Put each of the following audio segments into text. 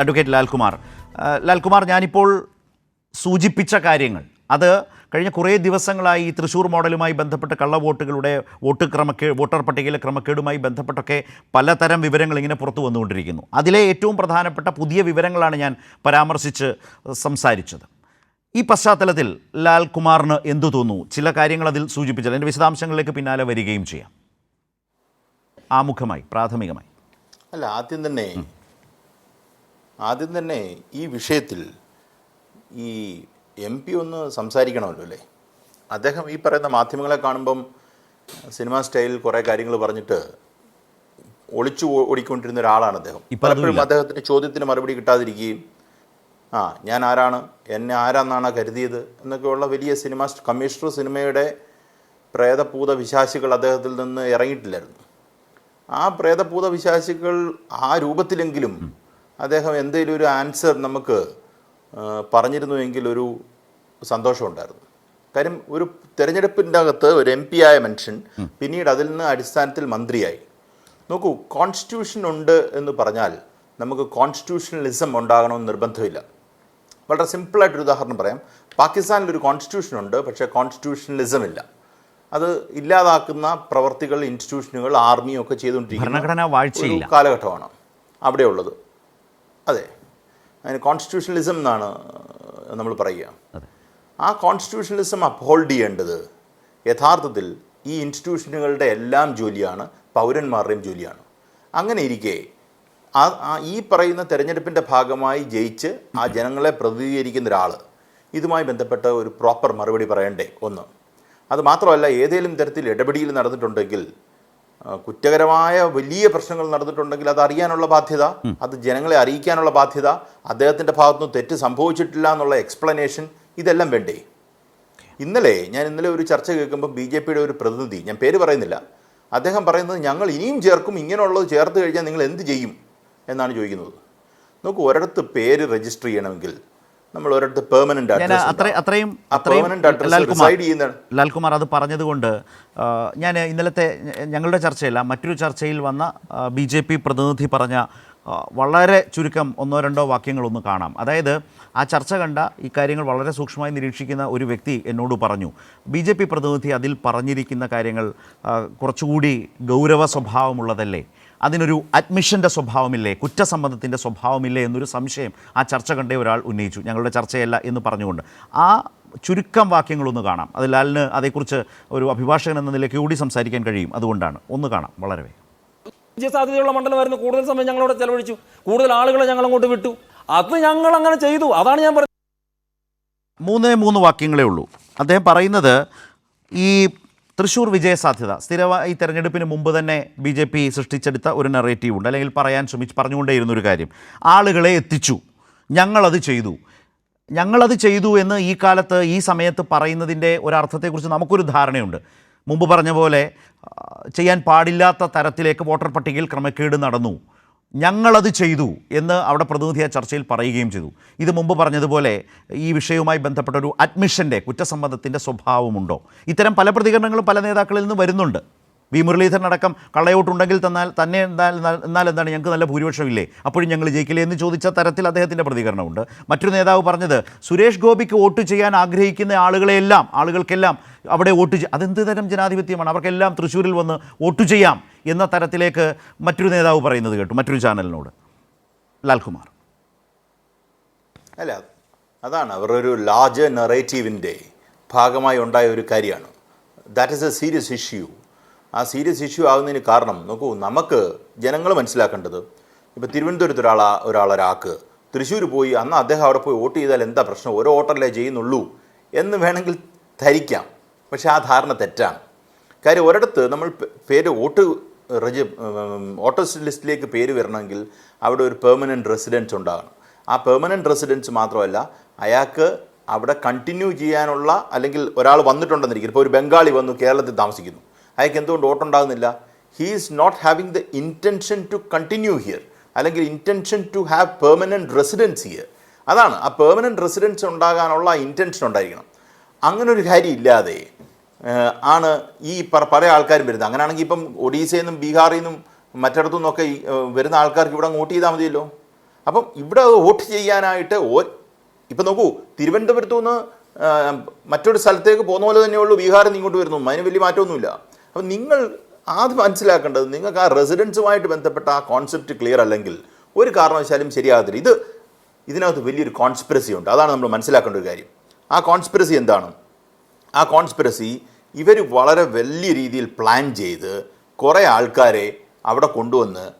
Advocate Lalkumar. Lalkumar ഞാനിപ്പോൾ സൂചിപ്പിച്ച കാര്യങ്ങൾ. അത് കഴിഞ്ഞ കുറേ ദിവസങ്ങളായി ഈ തൃശ്ശൂർ മോഡലുമായി ബന്ധപ്പെട്ട കള്ളവോട്ടുകളുടെ വോട്ട് ക്രമക്കേ വോട്ടർ പട്ടികയിലെ ക്രമക്കേടുമായി ബന്ധപ്പെട്ടൊക്കെ പലതരം വിവരങ്ങൾ ഇങ്ങനെ പുറത്തു വന്നുകൊണ്ടിരിക്കുന്നു. അതിലെ ഏറ്റവും പ്രധാനപ്പെട്ട പുതിയ വിവരങ്ങളാണ് ഞാൻ പരാമർശിച്ച് സംസാരിച്ചത്. ഈ പശ്ചാത്തലത്തിൽ ലാൽകുമാറിന് എന്തു തോന്നുന്നു? ചില കാര്യങ്ങൾ അതിൽ സൂചിപ്പിച്ചത് എന്റെ വിശദാംശങ്ങളിലേക്ക് പിന്നാലെ വരികയും ചെയ്യാം. ആമുഖമായി പ്രാഥമികമായി. അല്ല ആദ്യം തന്നെ ആദ്യം തന്നെ ഈ വിഷയത്തിൽ ഈ എം പി ഒന്ന് സംസാരിക്കണമല്ലോ അല്ലേ? അദ്ദേഹം ഈ പറയുന്ന മാധ്യമങ്ങളെ കാണുമ്പം സിനിമ സ്റ്റൈലിൽ കുറേ കാര്യങ്ങൾ പറഞ്ഞിട്ട് ഒളിച്ചു ഓടിക്കൊണ്ടിരുന്ന ഒരാളാണ് അദ്ദേഹം. പലപ്പോഴും അദ്ദേഹത്തിന്റെ ചോദ്യത്തിന് മറുപടി കിട്ടാതിരിക്കുകയും ആ ഞാൻ ആരാണ്? എന്നെ ആരാന്നാണ് കരുതിയത്? എന്നൊക്കെയുള്ള വലിയ സിനിമ കമ്മീഷണർ സിനിമയുടെ പ്രേതഭൂത വിശാസികൾ അദ്ദേഹത്തിൽ നിന്ന് ഇറങ്ങിയിട്ടില്ലായിരുന്നു. ആ പ്രേതഭൂത വിശാസികൾ ആ രൂപത്തിലെങ്കിലും അദ്ദേഹം എന്തെങ്കിലും ഒരു ആൻസർ നമുക്ക് പറഞ്ഞിരുന്നു പറഞ്ഞിരുന്നുവെങ്കിൽ ഒരു സന്തോഷമുണ്ടായിരുന്നു. കാര്യം ഒരു തെരഞ്ഞെടുപ്പിന്റെ അകത്ത് ഒരു എം പി ആയ മനുഷ്യൻ പിന്നീട് അതിൽ നിന്ന് അടിസ്ഥാനത്തിൽ മന്ത്രിയായി. നോക്കൂ കോൺസ്റ്റിറ്റ്യൂഷൻ ഉണ്ട് എന്ന് പറഞ്ഞാൽ നമുക്ക് കോൺസ്റ്റിറ്റ്യൂഷണലിസം ഉണ്ടാകണമെന്ന് നിർബന്ധമില്ല. വളരെ സിമ്പിളായിട്ടൊരു ഉദാഹരണം പറയാം. പാകിസ്ഥാനിൽ ഒരു കോൺസ്റ്റിറ്റ്യൂഷൻ ഉണ്ട് പക്ഷേ കോൺസ്റ്റിറ്റ്യൂഷണലിസം ഇല്ല. അത് ഇല്ലാതാക്കുന്ന പ്രവർത്തികൾ ഇൻസ്റ്റിറ്റ്യൂഷനുകൾ ആർമിയും ഒക്കെ ചെയ്തുകൊണ്ടിരിക്കുന്ന കാലഘട്ടമാണ് അവിടെ ഉള്ളത് അതെ. അതിന് കോൺസ്റ്റിറ്റ്യൂഷണലിസം എന്നാണ് നമ്മൾ പറയുക. ആ കോൺസ്റ്റിറ്റ്യൂഷണലിസം അപ്ഹോൾഡ് ചെയ്യേണ്ടത് യഥാർത്ഥത്തിൽ ഈ ഇൻസ്റ്റിറ്റ്യൂഷനുകളുടെ എല്ലാം ജോലിയാണ് പൗരന്മാരുടെയും ജോലിയാണ്. അങ്ങനെ ഇരിക്കെ ആ ഈ പറയുന്ന തെരഞ്ഞെടുപ്പിന്റെ ഭാഗമായി ജയിച്ച് ആ ജനങ്ങളെ പ്രതിനിധീകരിക്കുന്ന ഒരാൾ ഇതുമായി ബന്ധപ്പെട്ട ഒരു പ്രോപ്പർ മറുപടി പറയണ്ടേ? ഒന്ന്. അത് മാത്രമല്ല ഏതെങ്കിലും തരത്തിൽ ഇടപെടിയിൽ നടന്നിട്ടുണ്ടെങ്കിൽ കുറ്റകരമായ വലിയ പ്രശ്നങ്ങൾ നടന്നിട്ടുണ്ടെങ്കിൽ അത് അറിയാനുള്ള ബാധ്യത അത് ജനങ്ങളെ അറിയിക്കാനുള്ള ബാധ്യത അദ്ദേഹത്തിന്റെ ഭാഗത്തുനിന്ന് തെറ്റ് സംഭവിച്ചിട്ടില്ല എന്നുള്ള എക്സ്പ്ലനേഷൻ ഇതെല്ലാം വേണ്ടേ? ഇന്നലെ ഞാൻ ഇന്നലെ ഒരു ചർച്ച കേൾക്കുമ്പോൾ ബി ജെ പിയുടെ ഒരു പ്രതിനിധി ഞാൻ പേര് പറയുന്നില്ല അദ്ദേഹം പറയുന്നത് ഞങ്ങൾ ഇനിയും ചേർക്കും ഇങ്ങനെയുള്ളത് ചേർത്ത് കഴിഞ്ഞാൽ നിങ്ങൾ എന്ത് ചെയ്യും എന്നാണ് ചോദിക്കുന്നത്. നമുക്ക് ഒരിടത്ത് പേര് രജിസ്റ്റർ ചെയ്യണമെങ്കിൽ നമ്മൾ ഒരിടത്ത് പെർമനന്റ് അത്രയും അത്രയും ലാൽകുമാർ അത് പറഞ്ഞതുകൊണ്ട് ഞാൻ ഇന്നലത്തെ ഞങ്ങളുടെ ചർച്ചയില്ല മറ്റൊരു ചർച്ചയിൽ വന്ന ബി ജെ പി പ്രതിനിധി പറഞ്ഞ വളരെ ചുരുക്കം ഒന്നോ രണ്ടോ വാക്യങ്ങളൊന്ന് കാണാം. അതായത് ആ ചർച്ച കണ്ട ഈ കാര്യങ്ങൾ വളരെ സൂക്ഷ്മമായി നിരീക്ഷിക്കുന്ന ഒരു വ്യക്തി എന്നോട് പറഞ്ഞു. ബി ജെ പി പ്രതിനിധി അതിൽ പറഞ്ഞിരിക്കുന്ന കാര്യങ്ങൾ കുറച്ചുകൂടി ഗൗരവ സ്വഭാവമുള്ളതല്ലേ? അതിനൊരു അഡ്മിഷന്റെ സ്വഭാവമില്ലേ? കുറ്റസമ്മതത്തിന്റെ സ്വഭാവമില്ലേ എന്നൊരു സംശയം ആ ചർച്ച കണ്ടേ ഒരാൾ ഉന്നയിച്ചു. ഞങ്ങളുടെ ചർച്ചയല്ല എന്ന് പറഞ്ഞുകൊണ്ട്. ആ ചുരുക്കം വാക്യങ്ങളൊന്ന് കാണാം. അത് ലാലിന് അതേക്കുറിച്ച് ഒരു അഭിഭാഷകൻ എന്ന നിലയ്ക്ക് കൂടി സംസാരിക്കാൻ കഴിയും. അതുകൊണ്ടാണ്. ഒന്ന് കാണാം. വളരെ വേഗം. സാധ്യതയുള്ള മണ്ഡലമായിരുന്നു. കൂടുതൽ സമയം ഞങ്ങളോട് ചെലവഴിച്ചു. കൂടുതൽ ആളുകളെ ഞങ്ങൾ അങ്ങോട്ട് വിട്ടു. അത് ഞങ്ങൾ അങ്ങനെ ചെയ്തു. അതാണ് ഞാൻ പറഞ്ഞത്. മൂന്നേ മൂന്ന് വാക്യങ്ങളേ ഉള്ളൂ. അദ്ദേഹം പറയുന്നത് ഈ തൃശ്ശൂർ വിജയ സാധ്യത സ്ഥിരമായി തെരഞ്ഞെടുപ്പിന് മുമ്പ് തന്നെ ബി ജെ പി സൃഷ്ടിച്ചെടുത്ത ഒരു നെറേറ്റീവ് ഉണ്ട്. അല്ലെങ്കിൽ പറയാൻ ശ്രമിച്ച് പറഞ്ഞുകൊണ്ടേയിരുന്ന ഒരു കാര്യം. ആളുകളെ എത്തിച്ചു. ഞങ്ങളത് ചെയ്തു. ഞങ്ങളത് ചെയ്തു എന്ന് ഈ കാലത്ത് ഈ സമയത്ത് പറയുന്നതിന്റെ ഒരർത്ഥത്തെക്കുറിച്ച് നമുക്കൊരു ധാരണയുണ്ട്. മുമ്പ് പറഞ്ഞ പോലെ ചെയ്യാൻ പാടില്ലാത്ത തരത്തിലേക്ക് വോട്ടർ പട്ടികയിൽ ക്രമക്കേട് നടന്നു. ഞങ്ങളത് ചെയ്തു എന്ന് അവിടെ പ്രതിനിധി ആ ചർച്ചയിൽ പറയുകയും ചെയ്തു. ഇത് മുമ്പ് പറഞ്ഞതുപോലെ ഈ വിഷയവുമായി ബന്ധപ്പെട്ട ഒരു അഡ്മിഷന്റെ കുറ്റസമ്മതത്തിന്റെ സ്വഭാവമുണ്ടോ? ഇത്തരം പല പ്രതികരണങ്ങളും പല നേതാക്കളിൽ നിന്ന് വരുന്നുണ്ട്. വി മുരളീധരൻ അടക്കം കള്ളയോട്ടുണ്ടെങ്കിൽ തന്നാൽ തന്നെ എന്നാൽ എന്താണ്? ഞങ്ങൾക്ക് നല്ല ഭൂരിപക്ഷമില്ലേ? അപ്പോഴും ഞങ്ങൾ ജയിക്കില്ലേ എന്ന് ചോദിച്ച തരത്തിൽ അദ്ദേഹത്തിന്റെ പ്രതികരണമുണ്ട്. മറ്റൊരു നേതാവ് പറഞ്ഞത് സുരേഷ് ഗോപിക്ക് വോട്ട് ചെയ്യാൻ ആഗ്രഹിക്കുന്ന ആളുകളെല്ലാം ആളുകൾക്കെല്ലാം അവിടെ വോട്ട് അതെന്ത് തരം ജനാധിപത്യമാണ്? അവർക്കെല്ലാം തൃശ്ശൂരിൽ വന്ന് വോട്ട് ചെയ്യാം എന്ന തരത്തിലേക്ക് മറ്റൊരു നേതാവ് പറയുന്നത് കേട്ടു. മറ്റൊരു ചാനലിനോട്. ലാൽകുമാർ. അല്ല അതാണ് അവരുടെ ഒരു ലാർജ് നെറേറ്റീവിന്റെ ഭാഗമായി ഉണ്ടായ ഒരു കാര്യമാണ്. That is a serious issue ആ സീരിയസ് ഇഷ്യൂ ആകുന്നതിന് കാരണം നോക്കൂ നമുക്ക് ജനങ്ങൾ മനസ്സിലാക്കേണ്ടത് ഇപ്പോൾ തിരുവനന്തപുരത്ത് ഒരാൾ ഒരാളൊരാൾക്ക് തൃശ്ശൂർ പോയി അന്ന് അദ്ദേഹം അവിടെ പോയി വോട്ട് ചെയ്താൽ എന്താ പ്രശ്നം? ഓരോ വോട്ടല്ലേ ചെയ്യുന്നുള്ളൂ എന്ന് വേണമെങ്കിൽ ധരിക്കാം. പക്ഷേ ആ ധാരണ തെറ്റാണ്. കാര്യം ഒരിടത്ത് നമ്മൾ പേര് വോട്ട് റെജി വോട്ടേഴ്സ് ലിസ്റ്റിലേക്ക് പേര് വരണമെങ്കിൽ അവിടെ ഒരു പെർമനന്റ് റെസിഡൻസ് ഉണ്ടാകണം. ആ പെർമനന്റ് റെസിഡൻസ് മാത്രമല്ല അയാൾക്ക് അവിടെ കണ്ടിന്യൂ ചെയ്യാനുള്ള അല്ലെങ്കിൽ ഒരാൾ വന്നിട്ടുണ്ടെന്നിരിക്കും. ഇപ്പോൾ ഒരു ബംഗാളി വന്നു കേരളത്തിൽ താമസിക്കുന്നു. അയാൾക്ക് എന്തുകൊണ്ട് വോട്ട് ഉണ്ടാകുന്നില്ല he is not having the intention to continue here അല്ലെങ്കിൽ intention to have permanent residence here അതാണ്. ആ പെർമനന്റ് റെസിഡൻസ് ഉണ്ടാകാനുള്ള ഇന്റൻഷൻ ഉണ്ടായിരിക്കണം. അങ്ങനെ ഒരു കാര്യം ഇല്ലാതെ ആണ് ഈ പല ആൾക്കാരും വരുന്നത്. അങ്ങനെയാണെങ്കിൽ ഇപ്പം ഒഡീസയിൽ നിന്നും ബീഹാറിൽ നിന്നും മറ്റിടത്തു നിന്നൊക്കെ വരുന്ന ആൾക്കാർക്ക് ഇവിടെ വോട്ട് ചെയ്താൽ മതിയല്ലോ. അപ്പം ഇവിടെ വോട്ട് ചെയ്യാനായിട്ട് ഓ ഇപ്പം നോക്കൂ തിരുവനന്തപുരത്തു നിന്ന് മറ്റൊരു സ്ഥലത്തേക്ക് പോകുന്ന പോലെ തന്നെയുള്ളൂ ബീഹാറിൽ നിന്ന് ഇങ്ങോട്ട് വരുന്നു. അതിന് വലിയ മാറ്റമൊന്നുമില്ല. അപ്പം നിങ്ങൾ ആദ്യം മനസ്സിലാക്കേണ്ടത് നിങ്ങൾക്ക് ആ റെസിഡൻസുമായിട്ട് ബന്ധപ്പെട്ട ആ കോൺസെപ്റ്റ് ക്ലിയർ അല്ലെങ്കിൽ ഒരു കാരണവശാലും ശരിയാകത്തില്ല. ഇത് ഇതിനകത്ത് വലിയൊരു കോൺസ്പിറസി ഉണ്ട്. അതാണ് നമ്മൾ മനസ്സിലാക്കേണ്ട ഒരു കാര്യം. ആ കോൺസ്പിറസി എന്താണ്? ആ കോൺസ്പിറസി ഇവർ വളരെ വലിയ രീതിയിൽ പ്ലാൻ ചെയ്ത് കുറേ ആൾക്കാരെ അവിടെ കൊണ്ടുവന്ന്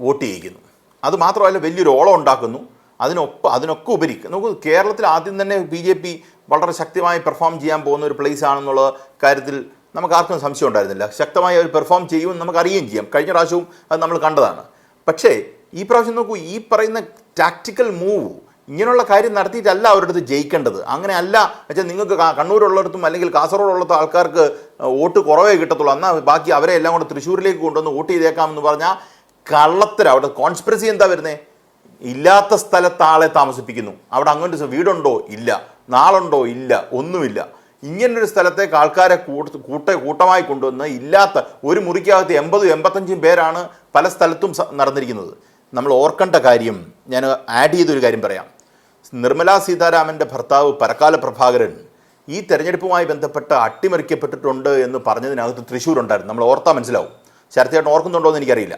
വോട്ട് ചെയ്യിക്കുന്നു. അത് മാത്രമല്ല വലിയൊരു ഓളം ഉണ്ടാക്കുന്നു. അതിനൊപ്പം അതിനൊക്കെ ഉപരി നമുക്ക് കേരളത്തിൽ ആദ്യം തന്നെ ബി ജെ പി വളരെ ശക്തമായി പെർഫോം ചെയ്യാൻ പോകുന്ന ഒരു പ്ലേസ് ആണെന്നുള്ള കാര്യത്തിൽ നമുക്ക് ആർക്കും സംശയം ഉണ്ടായിരുന്നില്ല. ശക്തമായി അവർ പെർഫോം ചെയ്യുമെന്ന് നമുക്ക് അറിയുകയും ചെയ്യാം. കഴിഞ്ഞ പ്രാവശ്യവും അത് നമ്മൾ കണ്ടതാണ്. പക്ഷേ ഈ പ്രാവശ്യം നോക്കൂ ഈ പറയുന്ന ടാക്റ്റിക്കൽ മൂവ് ഇങ്ങനെയുള്ള കാര്യം നടത്തിയിട്ടല്ല അവരുടെ അടുത്ത് ജയിക്കേണ്ടത്. അങ്ങനെ അല്ല വെച്ചാൽ നിങ്ങൾക്ക് കണ്ണൂരുള്ളടത്തും അല്ലെങ്കിൽ കാസർഗോഡുള്ളത്തും ആൾക്കാർക്ക് വോട്ട് കുറവേ കിട്ടത്തുള്ളൂ. എന്നാൽ ബാക്കി അവരെ എല്ലാം കൂടെ തൃശ്ശൂരിലേക്ക് കൊണ്ടുവന്ന് വോട്ട് ചെയ്തേക്കാമെന്ന് പറഞ്ഞാൽ കള്ളത്തര. അവിടെ കോൺസ്പിറസി എന്താ വരുന്നത് ഇല്ലാത്ത സ്ഥലത്ത് ആളെ താമസിപ്പിക്കുന്നു. അവിടെ അങ്ങോട്ട് വീടുണ്ടോ? ഇല്ല. നാളുണ്ടോ? ഇല്ല. ഒന്നുമില്ല. ഇങ്ങനൊരു സ്ഥലത്തേക്ക് ആൾക്കാരെ കൂട്ട കൂട്ട കൂട്ടമായി കൊണ്ടുവന്ന് ഇല്ലാത്ത ഒരു മുറിക്കകത്ത് എൺപതും എൺപത്തഞ്ചും പേരാണ് പല സ്ഥലത്തും നടന്നിരിക്കുന്നത്. നമ്മൾ ഓർക്കേണ്ട കാര്യം ഞാൻ ആഡ് ചെയ്തൊരു കാര്യം പറയാം. നിർമ്മലാ സീതാരാമന്റെ ഭർത്താവ് പരക്കാല പ്രഭാകരൻ ഈ തെരഞ്ഞെടുപ്പുമായി ബന്ധപ്പെട്ട് അട്ടിമറിക്കപ്പെട്ടിട്ടുണ്ട് എന്ന് പറഞ്ഞതിനകത്ത് തൃശ്ശൂർ ഉണ്ടായിരുന്നു നമ്മൾ ഓർത്താൽ മനസ്സിലാവും. ശരത്തേട്ടൻ ഓർക്കുന്നുണ്ടോ എന്ന് എനിക്കറിയില്ല.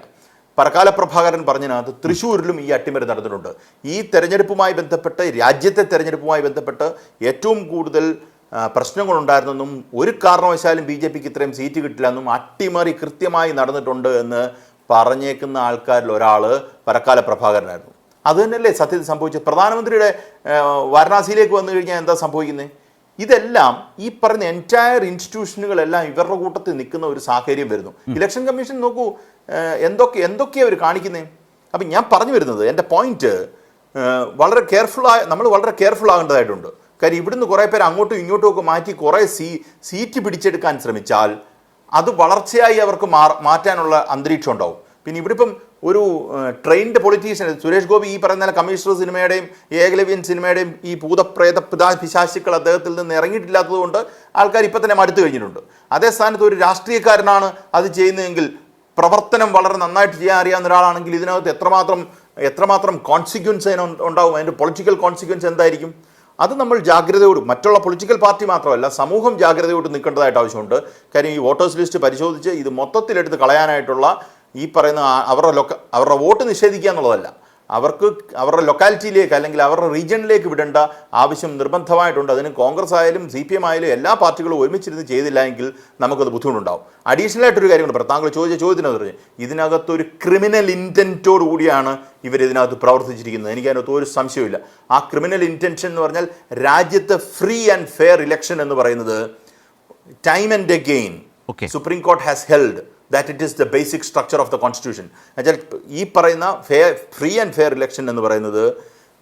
പരക്കാല പ്രഭാകരൻ പറഞ്ഞതിനകത്ത് തൃശ്ശൂരിലും ഈ അട്ടിമറി നടന്നിട്ടുണ്ട്. ഈ തെരഞ്ഞെടുപ്പുമായി ബന്ധപ്പെട്ട് രാജ്യത്തെ തെരഞ്ഞെടുപ്പുമായി ബന്ധപ്പെട്ട് ഏറ്റവും കൂടുതൽ പ്രശ്നങ്ങളുണ്ടായിരുന്നെന്നും ഒരു കാരണവശാലും ബി ജെ പിക്ക് ഇത്രയും സീറ്റ് കിട്ടില്ല എന്നും അട്ടിമറി കൃത്യമായി നടന്നിട്ടുണ്ട് എന്ന് പറഞ്ഞേക്കുന്ന ആൾക്കാരിൽ ഒരാൾ പരക്കാല പ്രഭാകരനായിരുന്നു. അത് തന്നെയല്ലേ സത്യത്തിൽ സംഭവിച്ചത്? പ്രധാനമന്ത്രിയുടെ വാരണാസിയിലേക്ക് വന്നു കഴിഞ്ഞാൽ എന്താ സംഭവിക്കുന്നത് ഇതെല്ലാം ഈ പറഞ്ഞ എന്റയർ ഇൻസ്റ്റിറ്റ്യൂഷനുകളെല്ലാം ഇവരുടെ കൂട്ടത്തിൽ നിൽക്കുന്ന ഒരു സാഹചര്യം വരുന്നു. ഇലക്ഷൻ കമ്മീഷൻ നോക്കൂ എന്തൊക്കെ എന്തൊക്കെയാണ് അവർ കാണിക്കുന്നത് അപ്പം ഞാൻ പറഞ്ഞു വരുന്നത് എന്റെ പോയിന്റ് വളരെ കെയർഫുള്ളായ നമ്മൾ വളരെ കെയർഫുൾ ആകേണ്ടതായിട്ടുണ്ട്. കാര്യം ഇവിടുന്ന് കുറേ പേര് അങ്ങോട്ടും ഇങ്ങോട്ടും ഒക്കെ മാറ്റി കുറേ സീ സീറ്റ് പിടിച്ചെടുക്കാൻ ശ്രമിച്ചാൽ അത് വളർച്ചയായി അവർക്ക് മാറ്റാനുള്ള അന്തരീക്ഷം ഉണ്ടാവും. പിന്നെ ഇവിടെ ഇപ്പം ഒരു ട്രെയിൻഡ് പൊളിറ്റീഷ്യൻ സുരേഷ് ഗോപി ഈ പറയുന്ന കമ്മീഷണർ സിനിമയുടെയും ഏകലവ്യൻ സിനിമയുടെയും ഈ ഭൂതപ്രേത പിതാ പിശാശുക്കൾ അദ്ദേഹത്തിൽ നിന്ന് ഇറങ്ങിയിട്ടില്ലാത്തത് കൊണ്ട് ആൾക്കാർ ഇപ്പം തന്നെ മടുത്തു കഴിഞ്ഞിട്ടുണ്ട്. അതേ സ്ഥാനത്ത് ഒരു രാഷ്ട്രീയക്കാരനാണ് അത് ചെയ്യുന്നതെങ്കിൽ പ്രവർത്തനം വളരെ നന്നായിട്ട് ചെയ്യാൻ അറിയാവുന്ന ഒരാളാണെങ്കിൽ ഇതിനകത്ത് എത്രമാത്രം എത്രമാത്രം കോൺസിക്വൻസ് ഉണ്ടാവും? അതിന്റെ പൊളിറ്റിക്കൽ കോൺസിക്വൻസ് എന്തായിരിക്കും? അത് നമ്മൾ ജാഗ്രതയോട് മറ്റുള്ള പൊളിറ്റിക്കൽ പാർട്ടി മാത്രമല്ല സമൂഹം ജാഗ്രതയോട് നിൽക്കേണ്ടതായിട്ട് ആവശ്യമുണ്ട്. കാര്യം ഈ വോട്ടേഴ്സ് ലിസ്റ്റ് പരിശോധിച്ച് ഇത് മൊത്തത്തിലെടുത്ത് കളയാനായിട്ടുള്ള ഈ പറയുന്ന അവരുടെ ലൊക്ക അവരുടെ വോട്ട് നിഷേധിക്കുക എന്നുള്ളതല്ല. അവർക്ക് അവരുടെ ലൊക്കാലിറ്റിയിലേക്ക് അല്ലെങ്കിൽ അവരുടെ റീജിയനിലേക്ക് വിടേണ്ട ആവശ്യം നിർബന്ധമായിട്ടുണ്ട്. അതിന് കോൺഗ്രസ് ആയാലും സി പി എം ആയാലും എല്ലാ പാർട്ടികളും ഒരുമിച്ചിരുന്ന് ചെയ്തില്ല എങ്കിൽ നമുക്കത് ബുദ്ധിമുട്ടുണ്ടാവും. അഡീഷണൽ ആയിട്ടൊരു കാര്യമുണ്ട് പറ താങ്കൾ ചോദിച്ച ചോദ്യത്തിന് പറഞ്ഞു. ഇതിനകത്തൊരു ക്രിമിനൽ ഇന്റന്റോട് കൂടിയാണ് ഇവർ ഇതിനകത്ത് പ്രവർത്തിച്ചിരിക്കുന്നത്. എനിക്കതിനകത്ത് ഒരു സംശയമില്ല ആ ക്രിമിനൽ ഇന്റൻഷൻ എന്ന് പറഞ്ഞാൽ രാജ്യത്തെ ഫ്രീ ആൻഡ് ഫെയർ ഇലക്ഷൻ എന്ന് പറയുന്നത് time and again. Supreme Court has held that it is the basic structure of the constitution എന്നുവെച്ചാൽ ഈ പറയുന്ന fair free and fair election എന്ന് പറയുന്നത്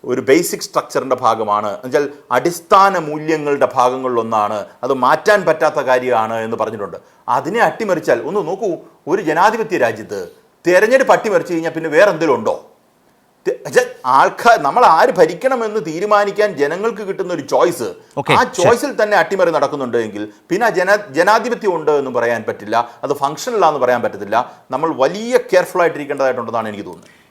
ഒരു ബേസിക് സ്ട്രക്ചറിന്റെ ഭാഗമാണ്. എന്നുവെച്ചാൽ അടിസ്ഥാന മൂല്യങ്ങളുടെ ഭാഗങ്ങളിലൊന്നാണ്. അത് മാറ്റാൻ പറ്റാത്ത കാര്യമാണ് എന്ന് പറഞ്ഞിട്ടുണ്ട്. അതിനെ അട്ടിമറിച്ചാൽ ഒന്ന് നോക്കൂ ഒരു ജനാധിപത്യ രാജ്യത്ത് തിരഞ്ഞെടുപ്പ് അട്ടിമറിച്ച് കഴിഞ്ഞാൽ പിന്നെ വേറെ എന്തെങ്കിലും ഉണ്ടോ? ആൾക്കാർ നമ്മൾ ആര് ഭരിക്കണമെന്ന് തീരുമാനിക്കാൻ ജനങ്ങൾക്ക് കിട്ടുന്ന ഒരു ചോയ്സ്. ആ. ചോയ്സിൽ തന്നെ അട്ടിമറി നടക്കുന്നുണ്ട് എങ്കിൽ പിന്നെ ആ ജന ജനാധിപത്യം ഉണ്ട് എന്ന് പറയാൻ പറ്റില്ല. അത് ഫങ്ഷനല്ല എന്ന് പറയാൻ പറ്റത്തില്ല. നമ്മൾ വലിയ കെയർഫുൾ ആയിട്ടിരിക്കേണ്ടതായിട്ടുണ്ടെന്നാണ് എനിക്ക് തോന്നുന്നത്.